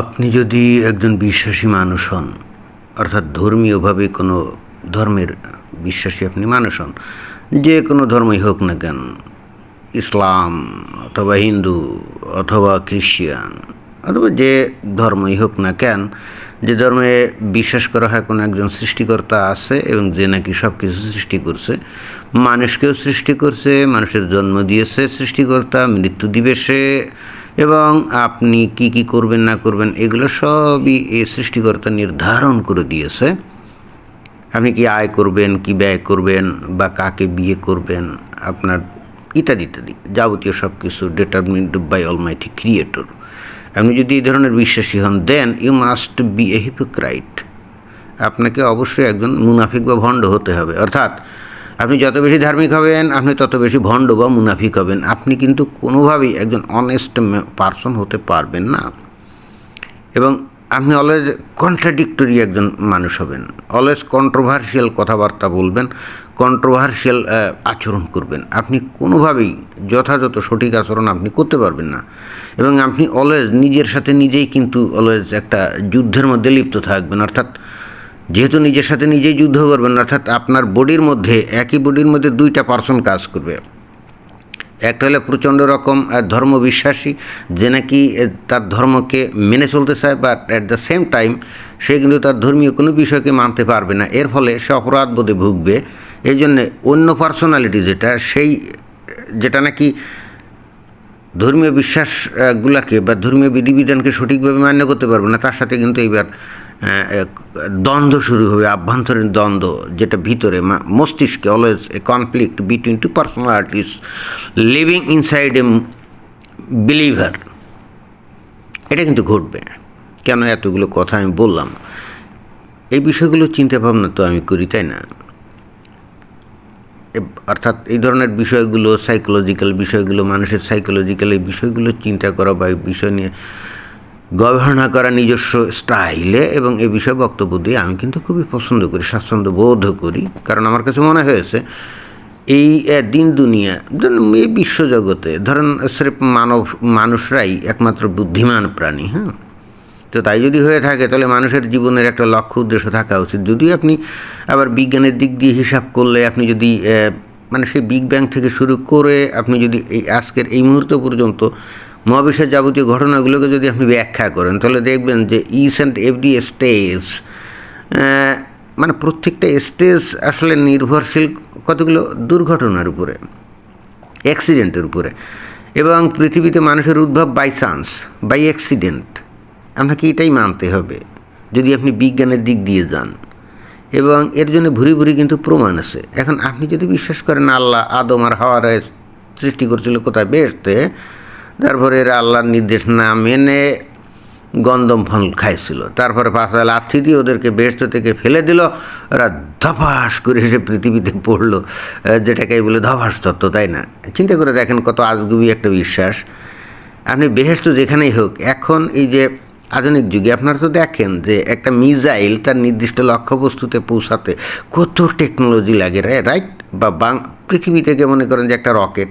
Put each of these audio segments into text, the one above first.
আপনি যদি একজন বিশ্বাসী মানুষ হন, অর্থাৎ ধর্মীয়ভাবে কোনো ধর্মের বিশ্বাসী আপনি মানুষ হন, যে কোনো ধর্মই হোক না কেন, ইসলাম অথবা হিন্দু অথবা খ্রিস্টান অথবা যে ধর্মই হোক না কেন, যে ধর্মে বিশ্বাস করা হয় কোনো একজন সৃষ্টিকর্তা আছে এবং যে নাকি সব কিছু সৃষ্টি করছে, মানুষকেও সৃষ্টি করছে, মানুষের জন্ম দিয়েছে সৃষ্টিকর্তা, মৃত্যু দিবে সে এবং আপনি কি কি করবেন, না করবেন, এগুলো সবই এই সৃষ্টিকর্তা নির্ধারণ করে দিয়েছে। আপনি কি আয় করবেন, কি ব্যয় করবেন, বা কাকে বিয়ে করবেন, আপনার ইত্যাদি ইত্যাদি যাবতীয় সব কিছু ডিটারমিন্ড বাই অলমাইটি ক্রিয়েটর আপনি যদি এই ধরনের বিশ্বাসী হন then you must be a hypocrite আপনাকে অবশ্যই একজন মুনাফিক বা ভণ্ড হতে হবে। অর্থাৎ আপনি যত বেশি ধার্মিক হবেন, আপনি তত বেশি ভণ্ড বা মুনাফিক হবেন। আপনি কিন্তু কোনোভাবেই একজন অনেস্ট পারসন হতে পারবেন না। এবং আপনি অলওয়েজ কন্ট্রাডিক্টরি একজন মানুষ হবেন। অলওয়েজ কন্ট্রোভার্সিয়াল কথাবার্তা বলবেন কন্ট্রোভার্সিয়াল আচরণ করবেন। আপনি কোনোভাবেই যথাযথ সঠিক আচরণ আপনি করতে পারবেন না। এবং আপনি অলওয়েজ নিজের সাথে নিজেই কিন্তু অলওয়েজ একটা যুদ্ধের মধ্যে লিপ্ত থাকবেন। অর্থাৎ যেহেতু নিজের সাথে নিজেই যুদ্ধ করবেন, অর্থাৎ আপনার বডির মধ্যে, একই বডির মধ্যে দুইটা পার্সন কাজ করবে। একটা হলে প্রচণ্ড রকম ধর্মবিশ্বাসী, যে নাকি তার ধর্মকে মেনে চলতে চায় but at the same time সে কিন্তু তার ধর্মীয় কোনো বিষয়কে মানতে পারবে না। এর ফলে সে অপরাধ বোধে ভুগবে। এই জন্যে অন্য পার্সোনালিটি যেটা, সেই, যেটা নাকি ধর্মীয় বিশ্বাসগুলাকে বা ধর্মীয় বিধিবিধানকে সঠিকভাবে মান্য করতে পারবে না, তার সাথে কিন্তু এইবার দ্বন্দ্ব শুরু হবে, আভ্যন্তরীণ দ্বন্দ্ব, যেটা ভিতরে মস্তিষ্কে always a conflict between two personalities living inside a believer এটা কিন্তু ঘটবে। কেন এতগুলো কথা আমি বললাম? এই বিষয়গুলো চিন্তা ভাবনা তো আমি করি, তাই না? অর্থাৎ এই ধরনের বিষয়গুলো সাইকোলজিক্যাল বিষয়গুলো, মানুষের সাইকোলজিক্যাল এই বিষয়গুলো চিন্তা করা বা এই বিষয় নিয়ে গবেষণা করা নিজস্ব স্টাইলে এবং এ বিষয়ে বক্তব্য দিয়ে আমি কিন্তু খুবই পছন্দ করি, স্বাচ্ছন্দ্য বোধ করি। কারণ আমার কাছে মনে হয়েছে, এই দিন দুনিয়া, ধরেন এই বিশ্বজগতে ধরেন স্রেফ মানব, মানুষরাই একমাত্র বুদ্ধিমান প্রাণী হ্যাঁ? তো তাই যদি হয়ে থাকে, তাহলে মানুষের জীবনের একটা লক্ষ্য উদ্দেশ্য থাকা উচিত। যদি আপনি আবার বিজ্ঞানের দিক দিয়ে হিসাব করলে, আপনি যদি মানে সেই বিগ ব্যাং থেকে শুরু করে আপনি যদি এই আজকের এই মুহূর্ত পর্যন্ত মহাবিশ্বের যাবতীয় ঘটনাগুলোকে যদি আপনি ব্যাখ্যা করেন, তাহলে দেখবেন যে ইস অ্যান্ড এভরি স্টেজ মানে প্রত্যেকটা স্টেজ আসলে নির্ভরশীল কতগুলো দুর্ঘটনার উপরে অ্যাক্সিডেন্টের উপরে। এবং পৃথিবীতে মানুষের উদ্ভব বাই চান্স বাই অ্যাক্সিডেন্ট আপনাকে এটাই মানতে হবে, যদি আপনি বিজ্ঞানের দিক দিয়ে যান। এবং এর জন্য ভুরি ভুরি কিন্তু প্রমাণ আছে। এখন আপনি যদি বিশ্বাস করেন আল্লাহ আদম আর হাওয়ার সৃষ্টি করছিল কোথায়? বেসতে তারপরে এরা আল্লাহর নির্দেশ না মেনে গন্দম ফল খাইছিল। তারপরে পাঁচটা লাথি দিয়ে ওদেরকে বেস্ত থেকে ফেলে দিল। ওরা ধপাস করে এসে পৃথিবীতে পড়ল। যেটাকে বলে ধপাস তত্ত্ব, তাই না? চিন্তা করে দেখেন কত আজগুবি একটা বিশ্বাস। আপনি বেহেস্ত যেখানেই হোক, এখন এই যে আধুনিক যুগে আপনারা তো দেখেন যে একটা মিজাইল তার নির্দিষ্ট লক্ষ্যবস্তুতে পৌঁছাতে কত টেকনোলজি লাগে রাইট বা বাং পৃথিবী থেকে মনে করেন যে একটা রকেট।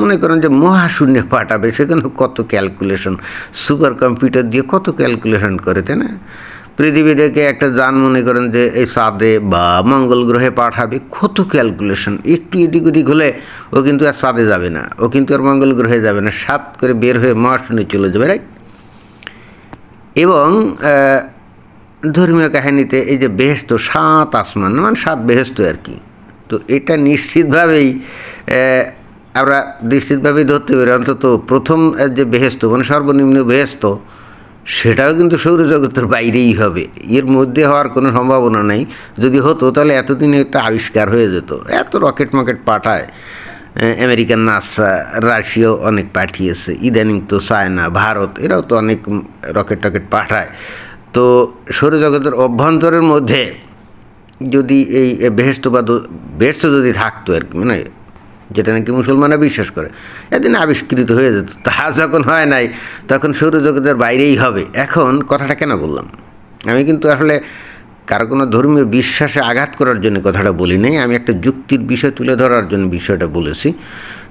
মনে করেন যে মহাশূন্যে পাঠাবে সেখানে কত ক্যালকুলেশন সুপার কম্পিউটার দিয়ে কত ক্যালকুলেশন করে, তাই না? পৃথিবী থেকে একটা যান মনে করেন যে এই সাদে বা মঙ্গল গ্রহে পাঠাবে, কত ক্যালকুলেশন একটু এদিক ওদিক হলে ও কিন্তু আর সাদে যাবে না, ও কিন্তু আর মঙ্গল গ্রহে যাবে না, সাত করে বের হয়ে মহাশূন্যে চলে যাবে রাইট এবং ধর্মীয় কাহিনীতে এই যে বেহেস্ত, সাত আসমান মানে সাত বেহেস্ত আর কি। তো এটা নিশ্চিতভাবেই আমরা নিশ্চিতভাবেই ধরতে পারি, অন্তত প্রথম যে বেহেস্ত মানে সর্বনিম্ন বেহেস্ত সেটাও কিন্তু সৌরজগতের বাইরেই হবে। এর মধ্যে হওয়ার কোনো সম্ভাবনা নেই। যদি হতো, তাহলে এতদিনে একটা আবিষ্কার হয়ে যেত। এত রকেট মকেট পাঠায় আমেরিকান নাসা, রাশিয়াও অনেক পাঠিয়েছে। ইদানিং তো চায়না, ভারত, এরাও তো অনেক রকেট টকেট পাঠায়। তো সৌরজগতের অভ্যন্তরের মধ্যে যদি এই বেহেস্ত বা বেহেস্ত যদি থাকতো আর কি মানে যেটা নাকি মুসলমানরা বিশ্বাস করে। এদিন আবিষ্কৃত হয়ে যেত। তা যখন হয় নাই, তখন সৌরজগতের বাইরেই হবে। এখন কথাটা কেন বললাম? আমি কিন্তু আসলে কারও কোনো ধর্মীয় বিশ্বাসে আঘাত করার জন্য কথাটা বলি নাই। আমি একটা যুক্তির বিষয় তুলে ধরার জন্য বিষয়টা বলেছি।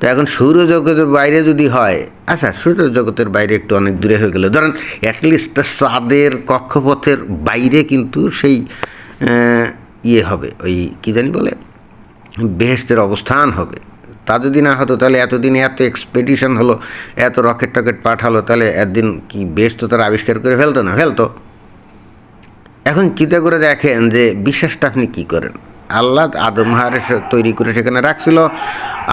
তো এখন সৌরজগতের বাইরে যদি হয় আচ্ছা সৌরজগতের বাইরে একটু অনেক দূরে হয়ে গেলে। ধরেন অ্যাটলিস্ট চাঁদের কক্ষপথের বাইরে কিন্তু সেই ইয়ে হবে। ওই কী জানি বলে, বেহেস্তের অবস্থান হবে। তা যদি না হতো, তাহলে এতদিন এত এক্সপেডিশন হলো, এত রকেট টকেট পাঠালো, তাহলে একদিন কি বেশ তো তারা আবিষ্কার করে ফেলতো না, ফেলতো? এখন চিন্তা করে দেখেন যে বিশ্বাসটা আপনি কী করেন? আল্লাহ আদম হার তৈরি করে সেখানে রাখছিল,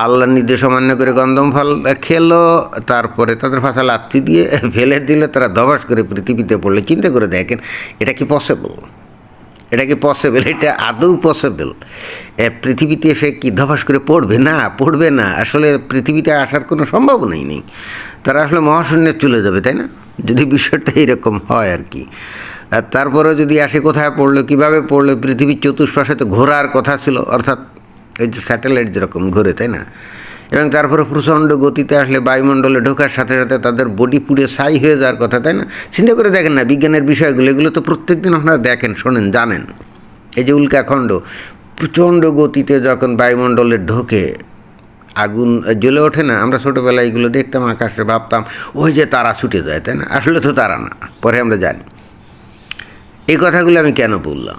আল্লাহর নির্দেশ অমান্য করে গন্ধম ফল খেলো, তারপরে তাদের ভাষা লাত্তি দিয়ে ফেলে দিলে তারা দবাস করে পৃথিবীতে পড়লে। চিন্তা করে দেখেন, এটা কি পসিবল এটা কি পসিবল এটা আদৌ পসিবল পৃথিবীতে এসে কি ধবাস করে পড়বে? না পড়বে না। আসলে পৃথিবীতে আসার কোনো সম্ভাবনাই নেই। তারা আসলে মহাশূন্যে চলে যাবে, তাই না? যদি বিষয়টা এরকম হয় আর কি। আর তারপরে যদি আসে কোথায় পড়ল, কীভাবে পড়ল, পৃথিবীর চতুষ্পাশে তো ঘোরার কথা ছিল। অর্থাৎ এই যে স্যাটেলাইট যেরকম ঘোরে, তাই না? এবং তারপরে প্রচণ্ড গতিতে আসলে বায়ুমণ্ডলে ঢোকার সাথে সাথে তাদের বডি পুড়ে ছাই হয়ে যাওয়ার কথা, তাই না? চিন্তা করে দেখেন না, বিজ্ঞানের বিষয়গুলো, এগুলো তো প্রত্যেক দিন আপনারা দেখেন, শোনেন, জানেন। এই যে উল্কাখণ্ড প্রচণ্ড গতিতে যখন বায়ুমণ্ডলে ঢোকে, আগুন জ্বলে ওঠে না, আমরা ছোটোবেলায় এগুলো দেখতাম, আকাশে ভাবতাম, ওই যে তারা ছুটে যায়, তাই না? আসলে তো তারা না, পরে আমরা জানি। এই কথাগুলো আমি কেন বললাম?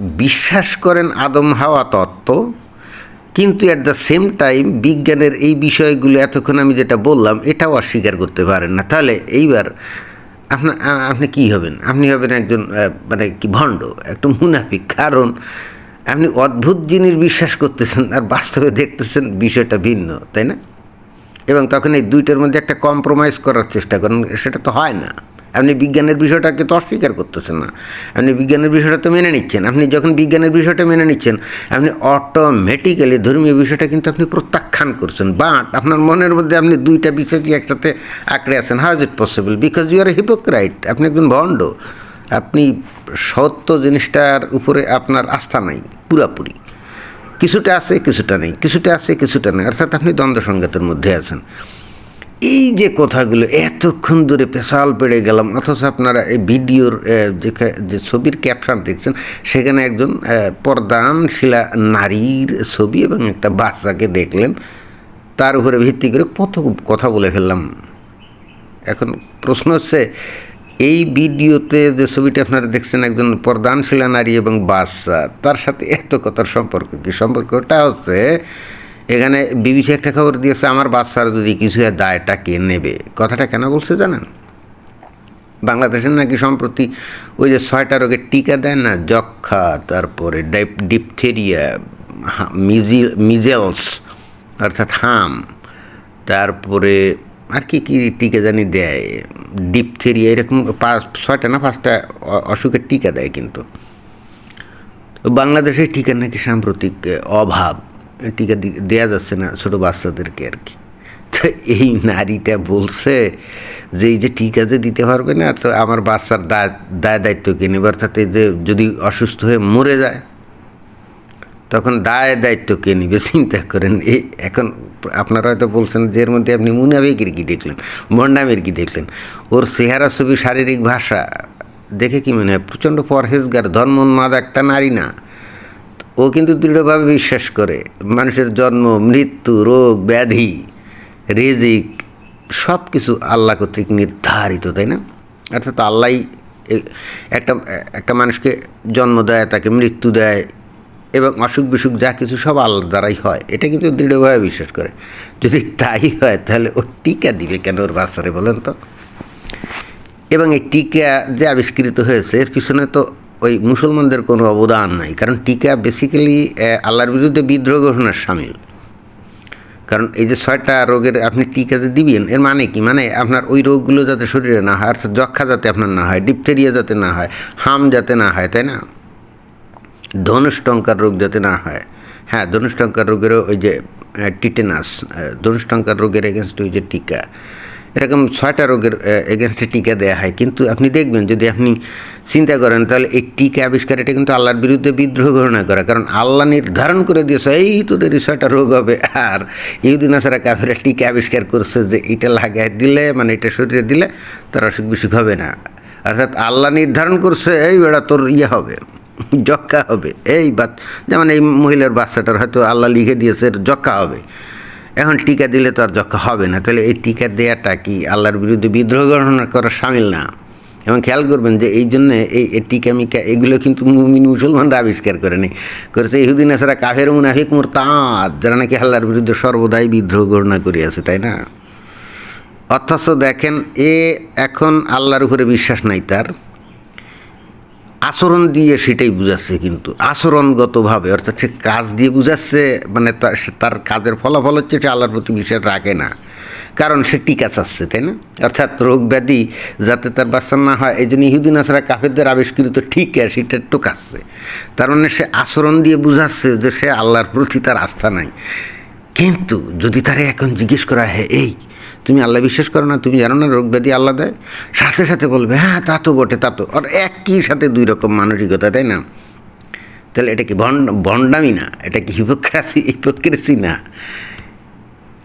বিশ্বাস করেন আদম হাওয়া তত্ত্ব কিন্তু অ্যাট দ্য সেম টাইম বিজ্ঞানের এই বিষয়গুলো এতক্ষণ আমি যেটা বললাম, এটাও অস্বীকার করতে পারেন না। তাহলে এইবার আপনার আপনি কি হবেন? আপনি হবেন একজন মানে কি ভণ্ড, একটু মুনাফিক। কারণ আপনি অদ্ভুত জিনিস বিশ্বাস করতেছেন, আর বাস্তবে দেখতেছেন বিষয়টা ভিন্ন, তাই না? এবং তখন এই দুইটার মধ্যে একটা কম্প্রোমাইজ করার চেষ্টা করেন, সেটা তো হয় না। আপনি বিজ্ঞানের বিষয়টাকে তো অস্বীকার করতেছেন না। আপনি বিজ্ঞানের বিষয়টা তো মেনে নিচ্ছেন। আপনি যখন বিজ্ঞানের বিষয়টা মেনে নিচ্ছেন, আপনি অটোমেটিক্যালি ধর্মীয় বিষয়টা কিন্তু আপনি প্রত্যাখ্যান করছেন। বাট আপনার মনের মধ্যে আপনি দুইটা বিষয়টি একসাথে আঁকড়ে আছেন। How is it possible because you are hypocrite আপনি একজন ভণ্ড। আপনি সত্য জিনিসটার উপরে আপনার আস্থা নাই, পুরাপুরি। কিছুটা আছে, কিছুটা নেই। কিছুটা আছে, কিছুটা নেই। অর্থাৎ আপনি দ্বন্দ্ব সংঘাতের মধ্যে আছেন। এই যে কথাগুলো এতক্ষণ ধরে পেশাল পেড়ে গেলাম অথচ আপনারা এই ভিডিওর যে ছবির ক্যাপশন দেখছেন সেখানে একজন আহ, প্রদানশীলা নারীর ছবি এবং একটা বাচ্চাকে দেখলেন। তার উপরে ভিত্তি করে কত কথা বলে ফেললাম। এখন প্রশ্ন হচ্ছে এই ভিডিওতে যে ছবিটা আপনারা দেখছেন একজন প্রধানশীলা নারী এবং বাচ্চা তার সাথে এত কথার সম্পর্ক কি? সম্পর্কটা হচ্ছে এখানে বিবিসি একটা খবর দিয়েছে, আমার বাচ্চার যদি কিছু দায়টা কে নেবে। কথাটা কেন বলছে জানেন? বাংলাদেশের নাকি সম্প্রতি ওই যে ছয়টা রোগের টিকা দেয় না যক্ষা তারপরে ডিপথেরিয়া মিজি মিজেলস, অর্থাৎ হাম, তারপরে আর কি কি টিকা জানি দেয়, ডিপথেরিয়া, এরকম পাঁচ, ছয়টা না পাঁচটা অসুখের টিকা দেয় কিন্তু। বাংলাদেশের টিকা নাকি সাম্প্রতিক অভাব। টিকা দি- দেয়া যাচ্ছে না ছোটো বাচ্চাদেরকে আর কি। তো এই নারীটা বলছে যে এই যে টিকা যে দিতে পারবে না, তো আমার বাচ্চার দায় দায় দায়িত্ব কে নেবে? অর্থাৎ এই যে যদি অসুস্থ হয়ে মরে যায়, তখন দায় দায়িত্ব কে নিবে? চিন্তা করেন। এই এখন আপনারা হয়তো বলছেন যে এর মধ্যে আপনি মুনাফিকের কি দেখলেন? মন্ডামের কি দেখলেন? ওর চেহারা ছবি শারীরিক ভাষা, দেখে কি মনে হয়? প্রচণ্ড পরহেজগার, ধর্মোন্মাদ একটা নারী না। ও কিন্তু দৃঢ়ভাবে বিশ্বাস করে। মানুষের জন্ম, মৃত্যু, রোগ, ব্যাধি, রিজিক সব কিছু আল্লাহ কর্তৃক নির্ধারিত, তাই না? অর্থাৎ আল্লাহ একটা একটা মানুষকে জন্ম দেয়, তাকে মৃত্যু দেয় এবং অসুখ বিসুখ যা কিছু সব আল্লাহ দ্বারাই হয়। এটা কিন্তু দৃঢ়ভাবে বিশ্বাস করে। যদি তাই হয়, তাহলে ও টিকা দিবে কেন ওর বাচ্চারে বলেন তো? এবং এই টিকা যে আবিষ্কৃত হয়েছে, এর পিছনে তো ওই মুসলমানদের কোনো অবদান নাই। কারণ টিকা বেসিক্যালি আল্লাহর বিরুদ্ধে বিদ্রোহ ঘোষণার সামিল। কারণ এই যে ছয়টা রোগের আপনি টিকা যে দিবেন, এর মানে কি? মানে আপনার ওই রোগগুলো যাতে শরীরে না হয়, অর্থাৎ যক্ষা যাতে আপনার না হয় ডিপথেরিয়া যাতে না হয়, হাম যাতে না হয়, তাই না? ধনুষ্টঙ্কার রোগ যাতে না হয়। হ্যাঁ ধনুষ্টঙ্কার রোগেরও ওই যে টিটেনাস ধনুষ্টঙ্কার রোগের এগেনস্ট ওই যে টিকা। এরকম ছয়টা রোগের এগেনস্টে টিকা দেওয়া হয়। কিন্তু আপনি দেখবেন, যদি আপনি চিন্তা করেন, তাহলে এই টিকা আবিষ্কার, এটা কিন্তু আল্লাহর বিরুদ্ধে বিদ্রোহ ঘোষণা করা। কারণ আল্লাহ নির্ধারণ করে দিয়েছে, এই তোদের ছয়টা রোগ হবে। আর ইহুদিন আসারা কাফেরা টিকা আবিষ্কার করছে যে, এটা লাগায় দিলে মানে এটা শরীরে দিলে তার অসুখ বিসুখ হবে না। অর্থাৎ আল্লাহ নির্ধারণ করছে, এই বেড়া, তোর ইয়ে হবে যক্ষা হবে। এই বা যেমন এই মহিলার বাচ্চাটার হয়তো আল্লাহ লিখে দিয়েছে যক্ষা হবে। এখন টিকা দিলে তো আর যক্ষা হবে না। তাহলে এই টিকা দেওয়াটা কি আল্লাহর বিরুদ্ধে বিদ্রোহ গণনা করা সামিল না? এবং খেয়াল করবেন যে এই জন্যে এই টিকা মিকা, এগুলো কিন্তু মুমিন মুসলমানরা আবিষ্কার করেনি। করেছে ইহুদিন আসারা কাফের, মুনাফিক তাঁত যারা নাকি আল্লাহর বিরুদ্ধে সর্বদাই বিদ্রোহ গণনা করিয়াছে, তাই না? অথচ দেখেন, এ এখন আল্লাহর উপরে বিশ্বাস নাই তার। আচরণ দিয়ে সেটাই বুঝাচ্ছে কিন্তু। আচরণগতভাবে, অর্থাৎ সে কাজ দিয়ে বুঝাচ্ছে মানে তার কাজের ফলাফল হচ্ছে সে আল্লাহর প্রতি বিশ্বাস রাখে না। কারণ সে টিকা চাচ্ছে, তাই না? অর্থাৎ রোগ ব্যাধি যাতে তার বাচ্চা না হয়, এই জন্য ইহুদিন আসারা কাফেরদের আবিষ্কৃত টিকা সেটা টোকাচ্ছে তার মানে সে আচরণ দিয়ে বুঝাচ্ছে যে সে আল্লাহর প্রতি তার আস্থা নাই। কিন্তু যদি তারা এখন জিজ্ঞেস করা হয়, এই তুমি আল্লাহ বিশ্বাস করো না, তুমি জানো না রোগ ব্যাধি আল্লাহ দেয়? সাথে সাথে বলবে হ্যাঁ তা তো বটে, তা তো। আর একই সাথে দুই রকম মানসিকতা, তাই না? তাহলে এটা কি ভণ্ড, ভণ্ডামি না? এটা কি হিপোক্রাসি হিপোক্রেসি না?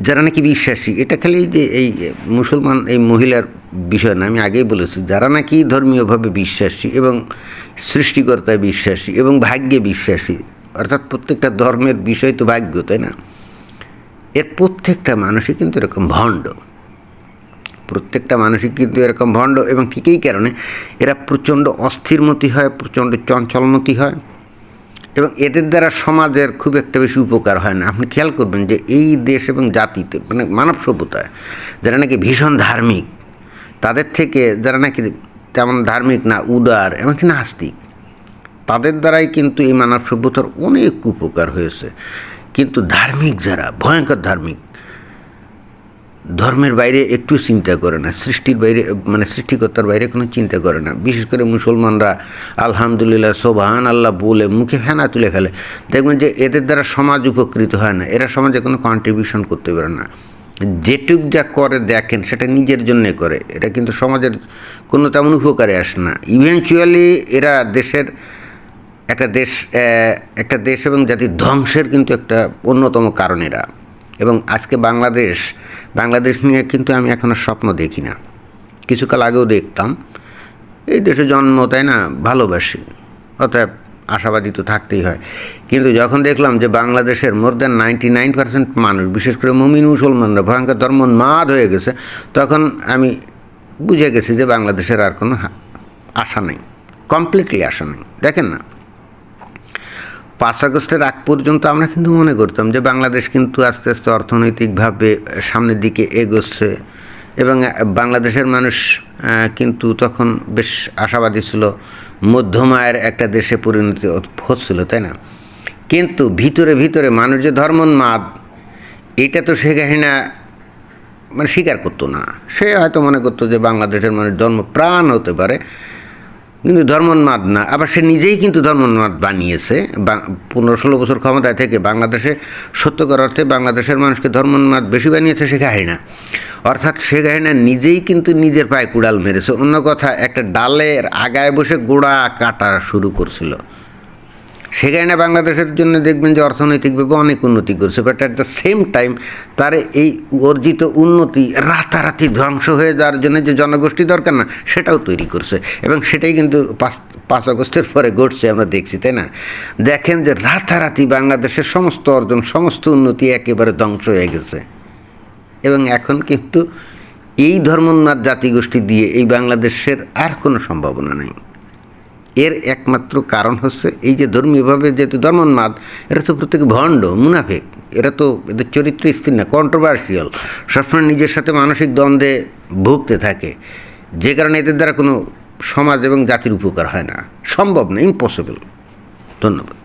যারা নাকি বিশ্বাসী, এটা খালি যে এই মুসলমান, এই মহিলার বিষয় না, আমি আগেই বলেছি, যারা নাকি ধর্মীয়ভাবে বিশ্বাসী এবং সৃষ্টিকর্তায় বিশ্বাসী এবং ভাগ্যে বিশ্বাসী, অর্থাৎ প্রত্যেকটা ধর্মের বিষয় তো ভাগ্য, তাই না? এর প্রত্যেকটা মানুষই কিন্তু এরকম ভণ্ড। প্রত্যেকটা মানুষই কিন্তু এরকম ভণ্ড এবং ঠিক এই কারণে এরা প্রচণ্ড অস্থিরমতি হয়, প্রচণ্ড চঞ্চলমতি হয় এবং এদের দ্বারা সমাজের খুব একটা বেশি উপকার হয় না। আপনি খেয়াল করবেন যে এই দেশ এবং জাতিতে মানে মানব সভ্যতায় যারা নাকি ভীষণ ধার্মিক, তাদের থেকে যারা নাকি তেমন ধার্মিক না, উদার এমনকি নাস্তিক, তাদের দ্বারাই কিন্তু এই মানব সভ্যতার অনেক উপকার হয়েছে। কিন্তু ধার্মিক যারা, ভয়ঙ্কর ধার্মিক, ধর্মের বাইরে একটু চিন্তা করে না, সৃষ্টির বাইরে মানে সৃষ্টিকর্তার বাইরে কোনো চিন্তা করে না। বিশেষ করে মুসলমানরা আলহামদুলিল্লাহ সোবাহান আল্লাহ বলে মুখে ফেনা তুলে ফেলে। দেখবেন যে এদের দ্বারা সমাজ উপকৃত হয় না, এরা সমাজে কোনো কন্ট্রিবিউশন করতে পারে না। যেটুক যা করে দেখেন, সেটা নিজের জন্যে করে। এটা কিন্তু সমাজের কোনো তেমন উপকারে আসে না। ইভেনচুয়ালি এরা দেশের একটা দেশ একটা দেশ এবং জাতির ধ্বংসের কিন্তু একটা অন্যতম কারণ এরা। এবং আজকে বাংলাদেশ বাংলাদেশ নিয়ে কিন্তু আমি এখনও স্বপ্ন দেখি না। কিছুকাল আগেও দেখতাম, এই দেশে জন্ম, তাই না? ভালোবাসি। অতএব আশাবাদী তো থাকতেই হয়। কিন্তু যখন দেখলাম যে বাংলাদেশের more than ninety nine percent মানুষ, বিশেষ করে মমিন মুসলমানরা, ভয়ঙ্কর ধর্ম মাদ হয়ে গেছে, তখন আমি বুঝে গেছি যে বাংলাদেশের আর কোনো আশা নেই। কমপ্লিটলি আশা নেই। দেখেন না? পাঁচ আগস্টের আগ পর্যন্ত আমরা কিন্তু মনে করতাম যে বাংলাদেশ কিন্তু আস্তে আস্তে অর্থনৈতিকভাবে সামনের দিকে এগোচ্ছে এবং বাংলাদেশের মানুষ কিন্তু তখন বেশ আশাবাদী ছিল মধ্যমায়ের একটা দেশে পরিণতি হচ্ছিল, তাই না? কিন্তু ভিতরে ভিতরে মানুষ যে ধর্মোন্মাদ, এটা তো সে কাহিনা মানে স্বীকার করতো না। সে হয়তো মনে করতো যে বাংলাদেশের মানুষ ধর্ম প্রাণ হতে পারে কিন্তু ধর্মোন্মাদ না। আবার সে নিজেই কিন্তু ধর্মোন্মাদ বানিয়েছে। পনেরো ষোলো বছর ক্ষমতায় থেকে বাংলাদেশে সত্যকর অর্থে বাংলাদেশের মানুষকে ধর্মোন্মাদ বেশি বানিয়েছে সে না। অর্থাৎ সে না, নিজেই কিন্তু নিজের পায়ে কুড়াল মেরেছে। অন্য কথা, একটা ডালের আগায় বসে গোড়া কাটা শুরু করছিল। সেখানে বাংলাদেশের জন্য দেখবেন যে অর্থনৈতিকভাবে অনেক উন্নতি করছে but at the same time তার এই অর্জিত উন্নতি রাতারাতি ধ্বংস হয়ে যাওয়ার জন্য যে জনগোষ্ঠী দরকার না, সেটাও তৈরি করছে। এবং সেটাই কিন্তু পাঁচ পাঁচ আগস্টের পরে ঘটছে, আমরা দেখছি, তাই না? দেখেন যে রাতারাতি বাংলাদেশের সমস্ত অর্জন, সমস্ত উন্নতি একেবারে ধ্বংস হয়ে গেছে। এবং এখন কিন্তু এই ধর্মোন্মাদ জাতিগোষ্ঠী দিয়ে এই বাংলাদেশের আর কোনো সম্ভাবনা নেই। এর একমাত্র কারণ হচ্ছে এই যে ধর্মীয়ভাবে যেহেতু ধর্মোন্মাদ, এরা তো প্রত্যেক ভণ্ড, মুনাফেক। এরা তো এদের চরিত্র স্থির না কন্ট্রোভার্সিয়াল সবসময় নিজের সাথে মানসিক দ্বন্দ্বে ভুগতে থাকে। যে কারণে এদের দ্বারা কোনো সমাজ এবং জাতির উপকার হয় না। সম্ভব না ইম্পসিবল ধন্যবাদ।